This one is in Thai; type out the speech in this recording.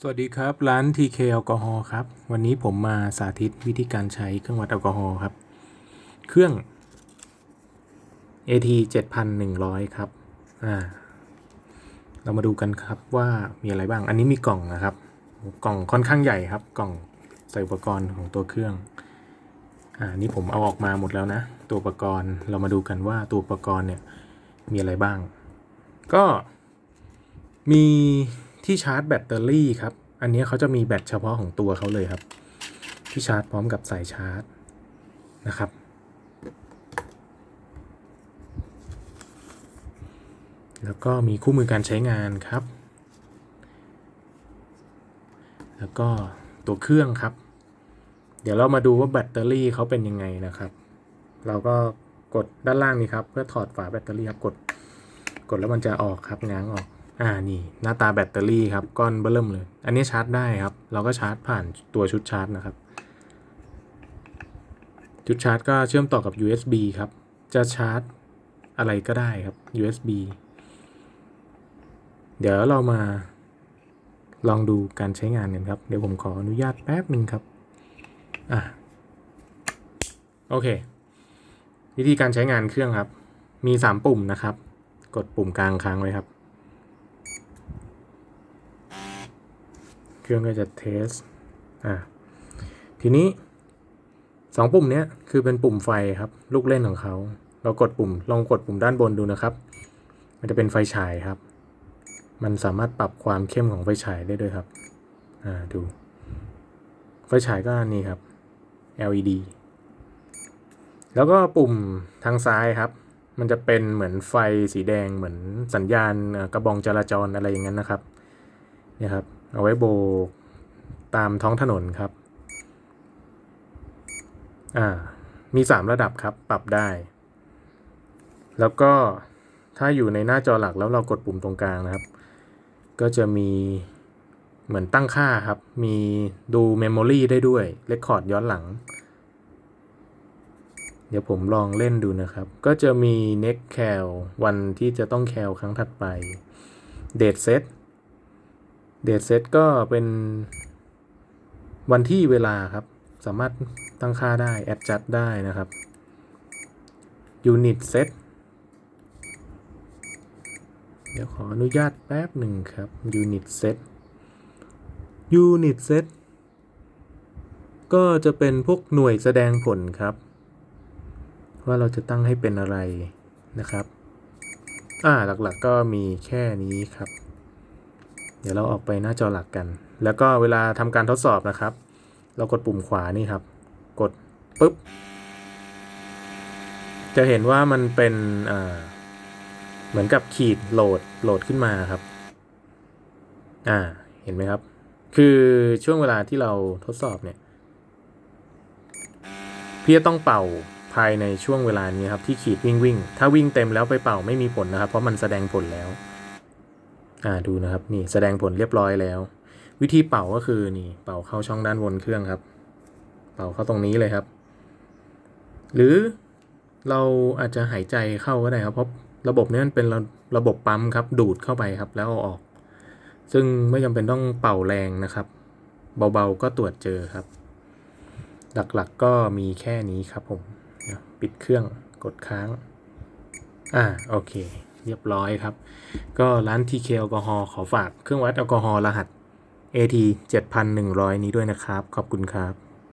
สวัสดีครับ ร้าน TK แอลกอฮอล์ครับ วันนี้ผมมาสาธิตวิธีการใช้เครื่องวัดแอลกอฮอล์ครับ เครื่อง AT 7100 ครับ อ่า เรามาดูกันครับว่ามีอะไรบ้าง อันนี้มีกล่องนะครับ กล่องค่อนข้างใหญ่ครับ กล่องใส่อุปกรณ์ของตัวเครื่อง อ่า นี่ผมเอาออกมาหมดแล้วนะ ตัวอุปกรณ์ เรามาดูกันว่าตัวอุปกรณ์เนี่ยมีอะไรบ้าง ก็มี ที่ชาร์จแบตเตอรี่ครับ อันนี้เขาจะมีแบตเฉพาะของตัวเขาเลยครับ ที่ชาร์จพร้อมกับสายชาร์จนะครับ แล้วก็มีคู่มือการใช้งานครับ แล้วก็ตัวเครื่องครับ เดี๋ยวเรามาดูว่าแบตเตอรี่เขาเป็นยังไงนะครับ เราก็กดด้านล่างนี้ครับ เพื่อถอดฝาแบตเตอรี่ครับกด กดแล้วมันจะออกครับง้างออก อ่านี่หน้าตาแบตเตอรี่ครับก้อนเบิ่มเลย อันนี้ชาร์จได้ครับ เราก็ชาร์จผ่านตัวชุดชาร์จนะครับ ชุดชาร์จก็เชื่อมต่อกับ USB ครับ จะชาร์จอะไรก็ได้ครับ USB เดี๋ยวเรามาลองดูการใช้งานกันครับ เดี๋ยวผมขออนุญาตแป๊บหนึ่งครับ อะ โอเค วิธีการใช้งานเครื่องครับ มี 3 ปุ่มนะครับ กดปุ่มกลางค้างไว้ครับ เครื่องก็จะเทสอ่าทีนี้สองปุ่มเนี้ยคือเป็นปุ่มไฟครับ ลูกเล่นของเขา เรากดปุ่ม ลองกดปุ่มด้านบนดูนะครับ มันจะเป็นไฟฉายครับ มันสามารถปรับความเข้มของไฟฉายได้ด้วยครับอ่าดู ไฟฉายก็นี่ครับ LED แล้วก็ปุ่มทางซ้ายครับ มันจะเป็นเหมือนไฟสีแดงเหมือนสัญญาณกระบองจราจรอะไรอย่างนั้นนะครับ เนี่ยครับ เอาไว้โบกตามท้องถนนครับ อ่า มี 3 ระดับครับ ปรับได้ แล้วก็ถ้าอยู่ในหน้าจอหลักแล้วเรากดปุ่มตรงกลางนะครับ ก็จะมีเหมือนตั้งค่าครับ มีดูเมมโมรีได้ด้วยเรคคอร์ดย้อนหลัง เดี๋ยวผมลองเล่นดูนะครับ ก็จะมี next cal วันที่จะต้องแคลครั้งถัดไป date set date set ก็เป็นวันที่เวลาครับ สามารถตั้งค่าได้ adjust ได้นะครับ unit set เดี๋ยวขออนุญาตแป๊บหนึ่งครับ unit set unit set ก็จะเป็นพวกหน่วยแสดงผลครับ ว่าเราจะตั้งให้เป็นอะไรนะครับ อ่าหลักๆก็มีแค่นี้ครับ เดี๋ยวเราออกไปหน้าจอหลักกัน แล้วก็เวลาทำการทดสอบนะครับ เรากดปุ่มขวานี่ครับ กดปุ๊บ จะเห็นว่ามันเป็นเหมือนกับขีดโหลดโหลดขึ้นมาครับ อ่า เห็นไหมครับ คือช่วงเวลาที่เราทดสอบเนี่ย พี่จะต้องเป่าภายในช่วงเวลานี้ครับที่ขีดวิ่งวิ่ง ถ้าวิ่งเต็มแล้วไปเป่าไม่มีผลนะครับ เพราะมันแสดงผลแล้ว อ่าดูนะครับนี่แสดงผลเรียบร้อยแล้ว วิธีเป่าก็คือนี่เป่าเข้าช่องด้านบนเครื่องครับ เป่าเข้าตรงนี้เลยครับ หรือเราอาจจะหายใจเข้าก็ได้ครับเพราะระบบนี้มันเป็นระระบบปั๊มครับดูดเข้าไปครับแล้วเอาออก ซึ่งไม่จำเป็นต้องเป่าแรงนะครับ เบาๆก็ตรวจเจอครับ หลักๆกก็มีแค่นี้ครับผมปิดเครื่องกดค้าง อ่าโอเค เรียบร้อยครับ ก็ร้าน TK แอลกอฮอล์ขอฝากเครื่องวัดแอลกอฮอล์รหัส AT 7100 นี้ด้วยนะครับ ขอบคุณครับ